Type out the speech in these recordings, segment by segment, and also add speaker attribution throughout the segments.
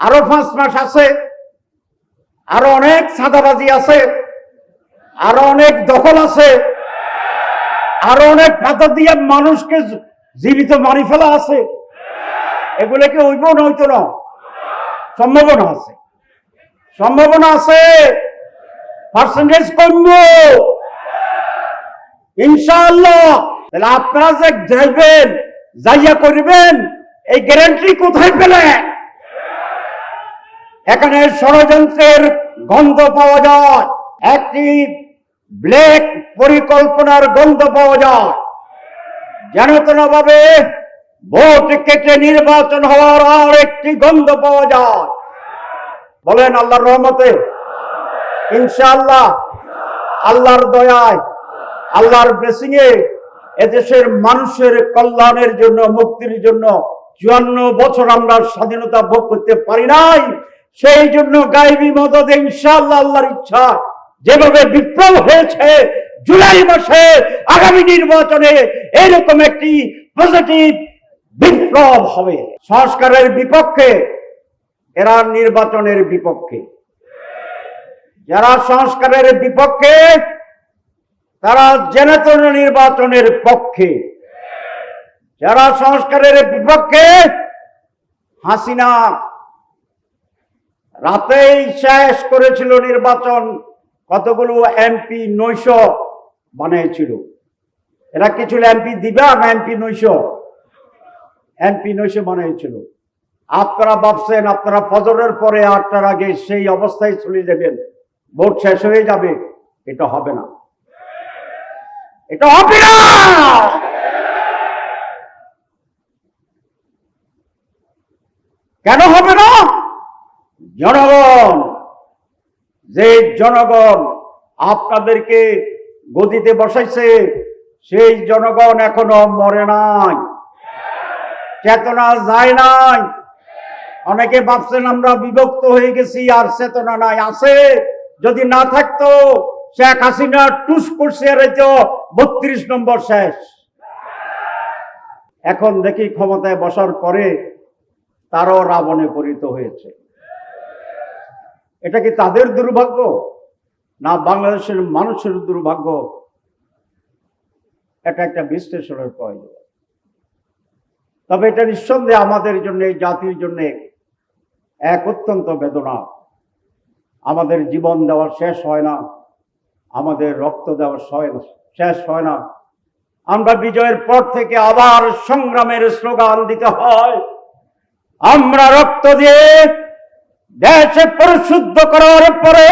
Speaker 1: আরও পাঁচ মাস আছে, আরও অনেক সাদাবাজি আছে, আরও অনেক দখল আছে, আরও অনেক পাতা দিয়ে মানুষকে জীবিত মারি ফেলা আছে। এগুলোকে হইব না, হইতো না। সম্ভাবনা আছে। সম্ভাবনা আছে পার্সেন্টেজ কমবো। ইনশাআল্লাহ। তাহলে আপনারা যে যাইবেন যাইয়া করবেন, এই গ্যারান্টি কোথায় পেলেন এখানে ষড়যন্ত্রের গন্ধ পাওয়া যায়। একটি ব্ল্যাক পরিকল্পনার গন্ধ পাওয়া যায়। যেন ভাবে ভোট কেটে নির্বাচন হওয়ার আর একটি গন্ধ পাওয়া যায়। বলেন আল্লাহর রহমতে। ইনশাআল্লাহ, আল্লাহর দয়ায়, আল্লাহর ব্লেসিং এ এদেশের মানুষের কল্যাণের জন্য, মুক্তির জন্য চুয়ান্ন বছর আমরা স্বাধীনতা ভোগ করতে পারি নাই। সেই জন্য গাইবি মদত ইনশাআল্লাহ আল্লাহর ইচ্ছা যেভাবে বিপ্লব হয়েছে, জুলাই মাসে আগামী নির্বাচনে এরকম একটি পজিটিভ বিপ্লব হবে। সংস্কারের বিপক্ষে এরা নির্বাচনের বিপক্ষে। যারা সংস্কারের বিপক্ষে, তারা জেনেতন নির্বাচনের পক্ষে। যারা সংস্কারের বিপক্ষে, হাসিনা রাতেই শেষ করেছিল নির্বাচন। কতগুলো এমপি নৈশ বানিয়েছিল? এরা কিছু এমপি দিবা না এমপি নৈশ? এমপি নৈশ বানিয়েছিল। আপনারা ভাবছেন, আপনারা ফজরের পরে আটটার আগে সেই অবস্থায় চলে যাবেন। ভোট শেষ হয়ে যাবে। এটা হবে না। এটা হবে না! কেন হবে না? জনগণ, যে জনগণ আপনাদেরকে গদিতে বসাইছে, সেই জনগণ এখনও মরে নাই। চেতনা যায় নাই। অনেকে ভাবছেন আমরা বিভক্ত হয়ে গেছি, আর চেতনা নাই। আছে, যদি না থাকতো, শেখ হাসিনা টুস করছে বত্রিশ নম্বর শেষ। এখন দেখি ক্ষমতায় বসার পরে তারও রাবণে পরিণত হয়েছে। এটা কি তাদের দুর্ভাগ্য? না বাংলাদেশের মানুষের দুর্ভাগ্য? এটা একটা বিশ্লেষণের প্রয়োজন। তবে এটা নিঃসন্দেহে আমাদের জন্য জাতির জন্য এক অত্যন্ত বেদনা। আমাদের জীবন দেওয়া শেষ হয় না, আমাদের রক্ত দেওয়া শেষ হয় না। আমরা বিজয়ের পর থেকে আবার সংগ্রামের স্লোগান দিতে হয়। আমরা রক্ত দিয়ে দেশে পরিশুদ্ধ করার পরে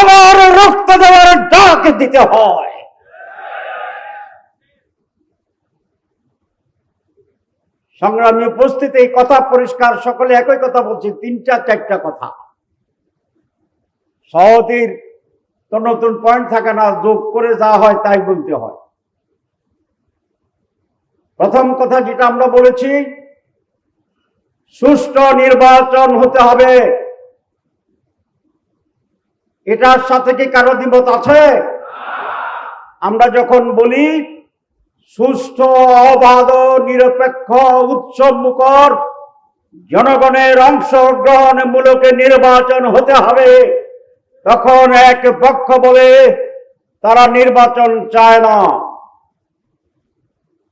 Speaker 1: আবার রক্ত দেওয়ার ডাক দিতে হয়। সংগ্রামী উপস্থিতি, এই কথা পরিষ্কার, সকলে একই কথা বলছি, তিনটা, চারটা কথা। সহতির তো নতুন পয়েন্ট থাকে না, যোগ করে যা হয় তাই বলতে হয়। প্রথম কথা যেটা আমরা বলেছি সুষ্ঠু নির্বাচন হতে হবে। এটার সাথে কি কারও দ্বিমত আছে? আমরা যখন বলি, সুষ্ঠ, অবাধ, নিরপেক্ষ উৎসব মুখর জনগণের অংশগ্রহণ অংশগ্রহণমূলক নির্বাচন হতে হবে, তখন এক পক্ষ বলে, তারা নির্বাচন চায় না।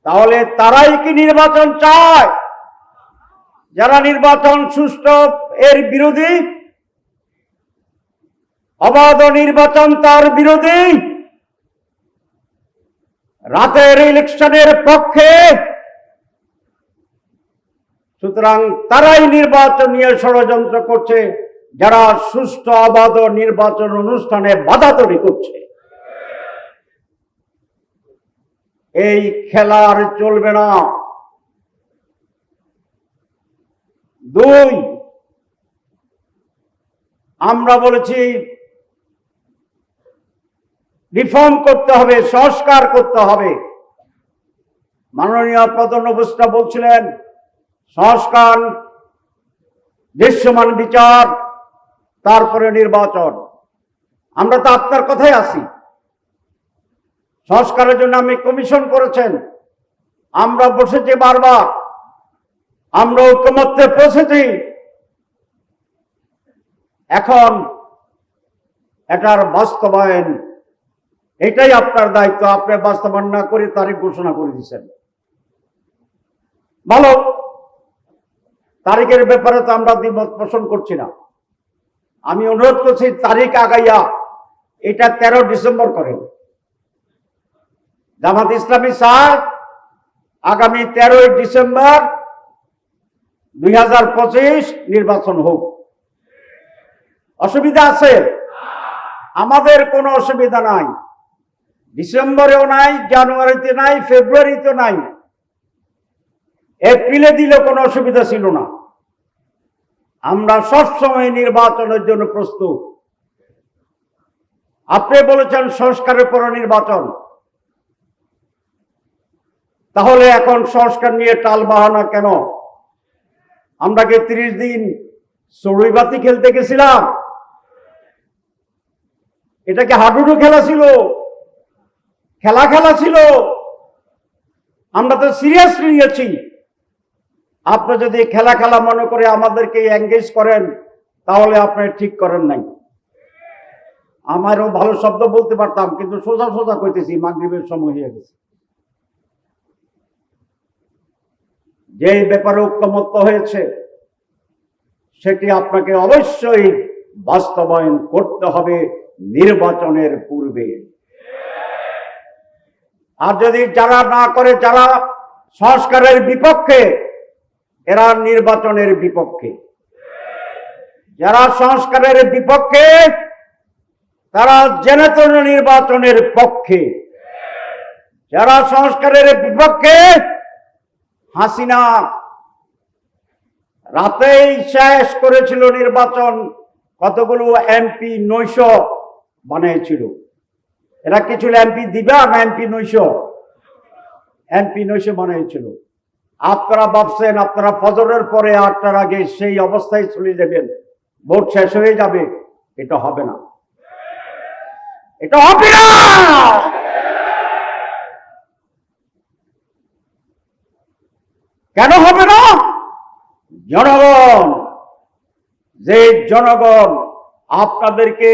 Speaker 1: তাহলে তারাই কি নির্বাচন চায়? যারা নির্বাচন সুষ্ঠু এর বিরোধী, অবাধ নির্বাচন তার বিরোধী, রাতের ইলেকশনের পক্ষে। সুতরাং তারাই নির্বাচন নিয়ে ষড়যন্ত্র করছে, যারা সুষ্ঠু, অবাধ নির্বাচন অনুষ্ঠানে বাধা তৈরি করছে। এই খেলার চলবে না। দুই, আমরা বলেছি রিফর্ম করতে হবে, সংস্কার করতে হবে। মাননীয় প্রধান উপস্থিত বলছিলেন, সংস্কার, দৃশ্যমান বিচার, তারপরে নির্বাচন। আমরা তো আপনার কথাই আছি। সংস্কারের জন্য আমি কমিশন করেছেন। আমরা বসেছি বারবার। আমরা ঐক্যমত্যে পৌঁছেছি। এখন এটার বাস্তবায়ন, এটাই আপনার দায়িত্ব। আপনি বাস্তবায়ন না করে তারিখ ঘোষণা করে দিচ্ছেন ভালো তারিখের ব্যাপারে তো আমরা দ্বিমত পোষণ করছি না। আমি অনুরোধ করছি, তারিখ আগাইয়া এটা তেরো ডিসেম্বর করেন। জামাত ইসলামী স্যার, আগামী তেরোই ডিসেম্বর দুই হাজার পঁচিশ নির্বাচন হোক। অসুবিধা আছে? আমাদের কোনো অসুবিধা নাই। ডিসেম্বরেও নাই, জানুয়ারিতে নাই, ফেব্রুয়ারিতে নাই। এপ্রিলে দিলে কোনো অসুবিধা ছিল না। আমরা সবসময় নির্বাচনের জন্য প্রস্তুত। আপনি বলেছেন সংস্কারের পর নির্বাচন। তাহলে এখন সংস্কার নিয়ে টাল বাহানা কেন? আমরা কি ত্রিশ দিন চড়ুইবাতি খেলতে গেছিলাম। এটা কি হাডুডু খেলা ছিল। খেলা খেলা ছিল। আমরা তো সিরিয়াসলি নিয়েছি। আপনি যদি খেলা খেলা মনে করে আমাদেরকে এঙ্গেজ করেন, তাহলে আপনি ঠিক করেন নাই। আমারও ভালো শব্দ বলতে পারতাম, কিন্তু সোজা সোজা কইতেছি, মাগরিবের সময় হয়ে গেছে। যে ব্যাপারে ঐক্যমত্য হয়েছে, সেটি আপনাকে অবশ্যই বাস্তবায়ন করতে হবে নির্বাচনের পূর্বে। আর যদি যারা না করে, যারা সংস্কারের বিপক্ষে, এরা নির্বাচনের বিপক্ষে। যারা সংস্কারের বিপক্ষে, তারা জেনেতন নির্বাচনের পক্ষে। যারা সংস্কারের বিপক্ষে হাসিনা রাতেই শেষ করেছিল নির্বাচন, কতগুলো এমপি নৈশ বানিয়েছিল। এরা কিছু এমপি দিবা না এমপি নৈশ? এমপি নৈশ বানিয়েছিল। আপনারা ভাবছেন, আপনারা ফজরের পরে আটটার আগে সেই অবস্থায় চলে যাবেন, ভোট শেষ হয়ে যাবে, এটা হবে না। এটা হবে না! কেন হবে না? জনগণ, যে জনগণ আপনাদেরকে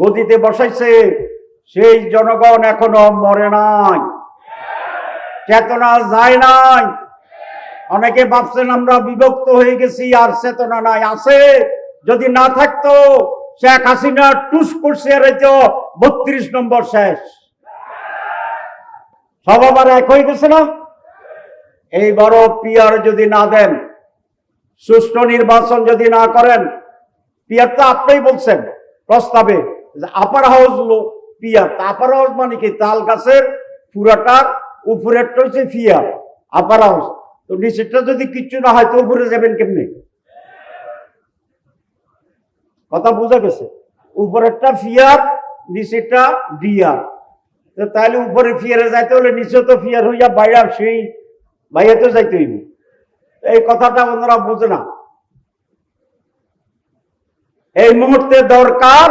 Speaker 1: গদিতে বসাইছে, সেই জনগণ এখনও মরে নাই। চেতনা যায় নাই। অনেকে ভাবছেন আমরা বিভক্ত হয়ে গেছি, আর চেতনা নাই। আছে, যদি না থাকতো, শেখ হাসিনা টুস করছে বত্রিশ নম্বর শেষ। সব আবার এক হয়ে গেছে না? এইবারও পিয়ার যদি না দেন, সুষ্ঠু নির্বাচন যদি না করেন, পিয়ার তো আপনিই বলছেন প্রস্তাবে upper house peer. Upper house মানে কি? তাল গাছের পুরাটার উপরেরটা হচ্ছে ফিয়ার আপার হাউস তো নিচেরটা যদি কিচ্ছু না হয়, তো উপরে যাবেন কেমনে? কথা বোঝা গেছে? উপরেরটা ফিয়ার নিচেরটা ডিয়ার। তাহলে উপরে ফিয়ারে যাইতে হলে নিচে তো ফিয়ার হইয়া বাইরে সেই বাইরে তো যাইতে হইবে। এই কথাটা ওনারা বোঝে না। এই মুহূর্তে দরকার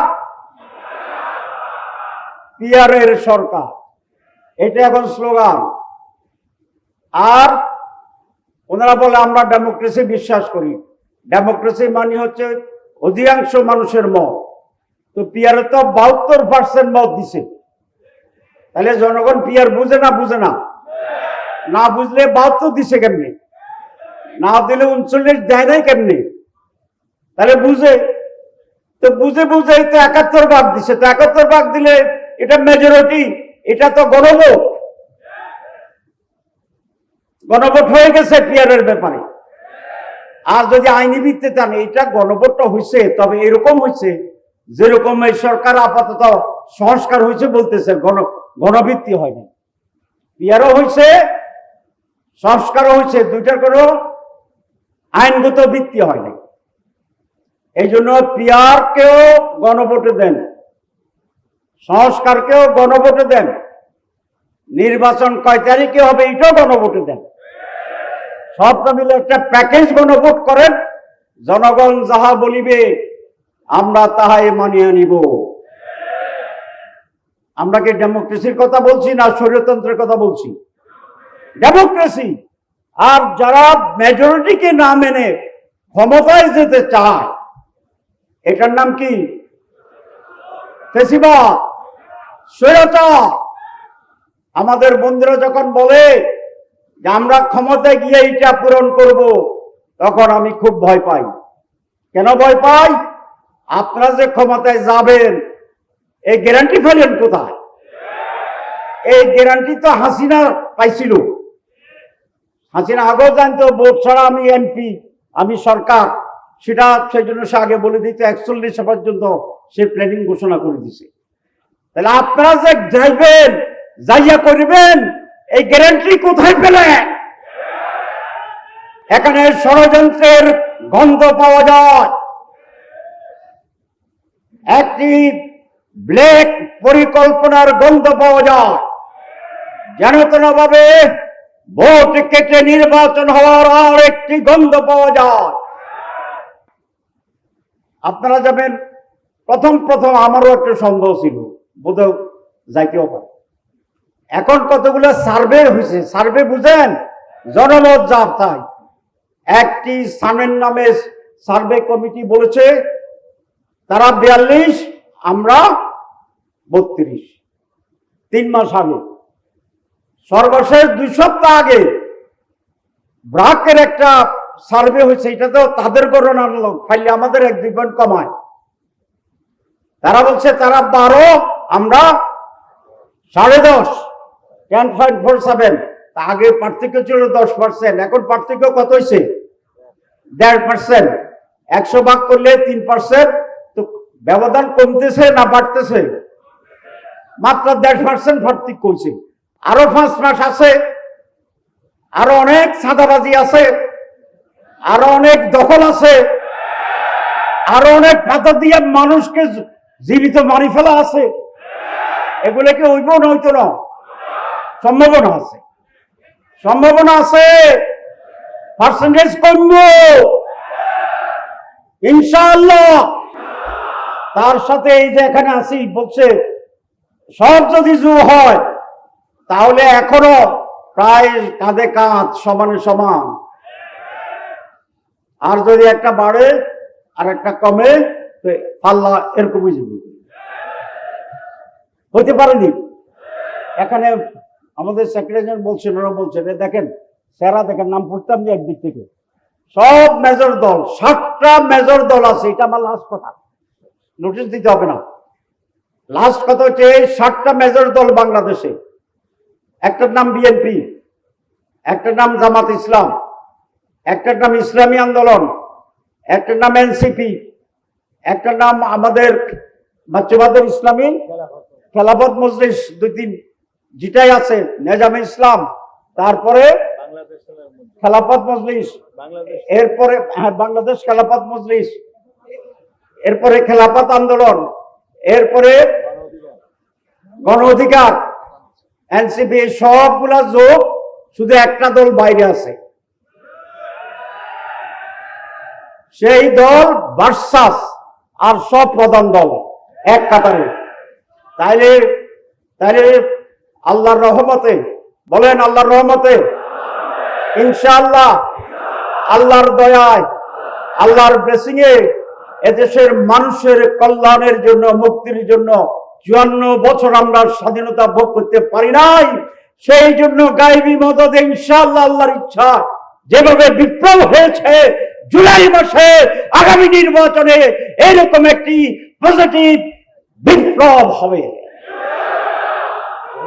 Speaker 1: পিয়ারের সরকার। এটা এখন স্লোগান। আর ওনারা বলে আমরা ডেমোক্রেসি বিশ্বাস করি। ডেমোক্রেসি মানে হচ্ছে অধিকাংশ মানুষের মত। তো পিয়ারে তো বাহাত্তর পার্সেন্ট মত দিছে। তাহলে জনগণ পিয়ার বুঝে না বুঝে না। না বুঝলে বাহাত্তর দিছে কেমনি? না দিলে উনচল্লিশ দেয় নাই কেমনি? তাহলে বুঝে। তো বুঝে বুঝে তো একাত্তর ভাগ দিছে। তো একাত্তর ভাগ দিলে এটা মেজরিটি এটা তো গণভোট। গণভোট হয়ে গেছে পিয়ারের ব্যাপারে। আর যদি আইনি ভিত্তিতে আনে এটা গণভোটটা হয়েছে তবে এরকম হয়েছে যেরকম এই সরকার আপাতত সংস্কার হয়েছে বলতেছে, গণ গণভিত্তি হয়নি পিয়ারও হয়েছে সংস্কারও হয়েছে, দুইটার কোনো আইনগত ভিত্তি হয়নি। এই জন্য পিয়ারকেও গণভোটে দেন, সংস্কারকেও গণভোটে দেন, নির্বাচন কয় তারিখে হবে এটাও গণভোটে দেন। সবটা মিলে একটা প্যাকেজ গণভোট করেন, জনগণ যাহা বলিবে, আমরা তাহাই মানিয়ে নিব। আমরা কি ডেমোক্রেসির কথা বলছি না স্বৈরতন্ত্রের কথা বলছি? ডেমোক্রেসি আর যারা মেজরিটিকে না মেনে ক্ষমতায় যেতে চায়, এটার নাম কি? আমাদের বন্ধুরা যখন বলে যে আমরা ক্ষমতায় গিয়ে এটা পূরণ করব, তখন আমি খুব ভয় পাই। কেন ভয় পাই? আপনারা যে ক্ষমতায় যাবেন, এই গ্যারান্টি ফেলেন কোথায়? এই গ্যারান্টি তো হাসিনা পাইছিল। হাসিনা আগেও জানতো, ভোট ছাড়া আমি এমপি আমি সরকার। সেটা সেই জন্য সে আগে বলে দিতে একচল্লিশে পর্যন্ত সে প্ল্যানিং ঘোষণা করে দিছে তাহলে আপনারা যে যাইবেন, যাইয়া করবেন, এই গ্যারান্টি কোথায় পেলেন এখানে ষড়যন্ত্রের গন্ধ পাওয়া যায়। একটি ব্ল্যাক পরিকল্পনার গন্ধ পাওয়া যায়। যেন ভাবে ভোট কেটে নির্বাচন হওয়ার আর একটি গন্ধ পাওয়া যায়। আপনারা যাবেন প্রথম প্রথম আমারও একটা সন্দেহ ছিল বোধ যাইতেও পারে। এখন কতগুলো সার্ভে হয়েছে, সার্ভে বুঝেন? জনমত যার তাই। একটি সামের নামে সার্ভে কমিটি বলেছে, তারা বিয়াল্লিশ, আমরা বত্রিশ। তিন মাস আগে। সর্বশেষ দুই সপ্তাহ আগে ব্রাকের একটা সার্ভে হয়েছে এটা তো তাদের গণনার লোক ফাইলে আমাদের এক দুই পয়েন্ট কমায়। তারা বলছে, তারা বারো, আমরা সাড়ে দশ টেন পয়েন্ট ফোর সেভেন আগে পার্থক্য ছিল দশ পার্সেন্ট এখন পার্থক্য কত হয়েছে? দেড় পার্সেন্ট একশো ভাগ করলে তিন পার্সেন্ট তো ব্যবধান কমতেছে না বাড়তেছে? মাত্র দেড় পার্সেন্ট পার্থক্য হয়েছে। আরও পাঁচ মাস আছে, আরও অনেক সাদাবাজি আছে, আরও অনেক দখল আছে, আরও অনেক পাতা দিয়ে মানুষকে জীবিত মারি ফেলা আছে। এগুলোকে হইব না, হইতো না। সম্ভাবনা আছে। সম্ভাবনা আছে পার্সেন্টেজ কমবো। ইনশাআল্লাহ। তার সাথে এই যে এখানে আসি, বলছে, সব যদি জু হয় তাহলে এখনও প্রায় কাঁধে কাঁধ, সমানে সমান। আর যদি একটা বাড়ে আর একটা কমে পাল্লা এরকমই যাবে হতে পারেনি এখানে আমাদের সেক্রেটারি বলছেন ওরা বলছেন দেখেন স্যারা দেখেন, নাম পড়তাম যে একদিক থেকে। সব মেজর দল, সাতটা মেজর দল আছে, এটা আমার লাস্ট কথা। নোটিশ দিতে হবে না। লাস্ট কথা হচ্ছে সাতটা মেজর দল বাংলাদেশে। একটার নাম বিএনপি একটার নাম জামাত ইসলাম, একটার নাম ইসলামী আন্দোলন, একটার নাম এনসিপি একটার নাম আমাদের বাচ্চাবাদের ইসলামী খেলাফত মজলিস, দুই তিন যেটাই আছে, নেজামে ইসলাম, তারপরে খেলাফত মজলিস, এরপরে হ্যাঁ বাংলাদেশ খেলাফত মজলিস, এরপরে খেলাফত আন্দোলন, এরপরে গণ অধিকার এনসিপি সবগুলা যোগ শুধু একটা দল বাইরে আছে। সেই দল ভার্সাস আর সব প্রধান দল, এক কাতারে। তাইলে তাইলে আল্লাহর রহমতে, বলেন আল্লাহর রহমতে, ইনশাআল্লাহ আল্লাহর দয়ায়, আল্লাহর ব্লেসিং এ এদেশের মানুষের কল্যাণের জন্য, মুক্তির জন্য চুয়ান্ন বছর আমরা স্বাধীনতা ভোগ করতে পারি নাই। সেই জন্য গাইবি মদত ইনশাআল্লাহ আল্লাহর ইচ্ছা যেভাবে বিপ্লব হয়েছে, জুলাই মাসে আগামী নির্বাচনে এরকম একটি পজিটিভ বিপ্লব হবে।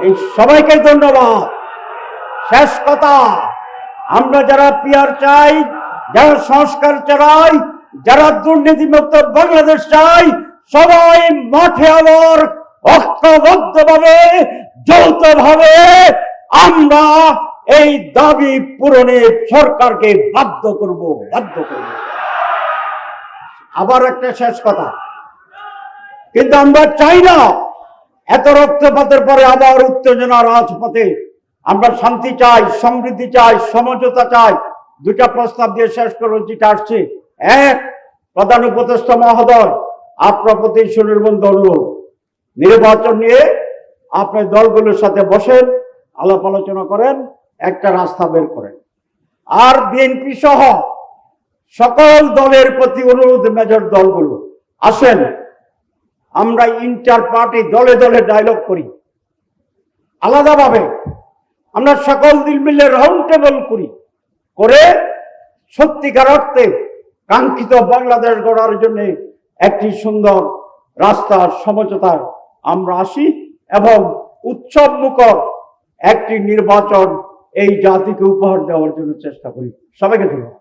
Speaker 1: এই সবাইকে ধন্যবাদ। শেষ কথা, আমরা যারা পিয়ার চাই, যারা সংস্কার চাই, যারা দুর্নীতিমুক্ত বাংলাদেশ চাই, সবাই মাঠে আবার ঐক্যবদ্ধভাবে যৌথভাবে আমরা এই দাবি পূরণে সরকারকে বাধ্য করব বাধ্য করব। আবার একটা শেষ কথা। কিন্তু আমরা চাই না এত রক্তপাতের পরে আবার উত্তেজনা রাজপথে। আমরা শান্তি চাই, সমৃদ্ধি চাই, সমঝোতা চাই। দুটা প্রস্তাব দিয়ে শেষ করব যেটা আসছে। এক, প্রধান উপদেষ্টা মহোদয়, আপনার প্রতি সুনির্বন্ধ অনুরোধ। নির্বাচন নিয়ে আপনি দলগুলোর সাথে বসেন, আলাপ আলোচনা করেন, একটা রাস্তা বের করেন। আর বিএনপি সহ সকল দলের প্রতি অনুরোধ মেজর দলগুলো, আসেন, আমরা ইন্টার পার্টি দলে দলে ডায়লগ করি। আলাদাভাবে আমরা সকল দিল মিলে রাউন্ড টেবল করি, করে সত্যিকার অর্থে কাঙ্ক্ষিত বাংলাদেশ গড়ার জন্য একটি সুন্দর রাস্তার সমঝোতার আমরা আসি এবং উৎসব মুখর একটি নির্বাচন এই জাতিকে উপহার দেওয়ার জন্য চেষ্টা করি। সবাইকে ধন্যবাদ।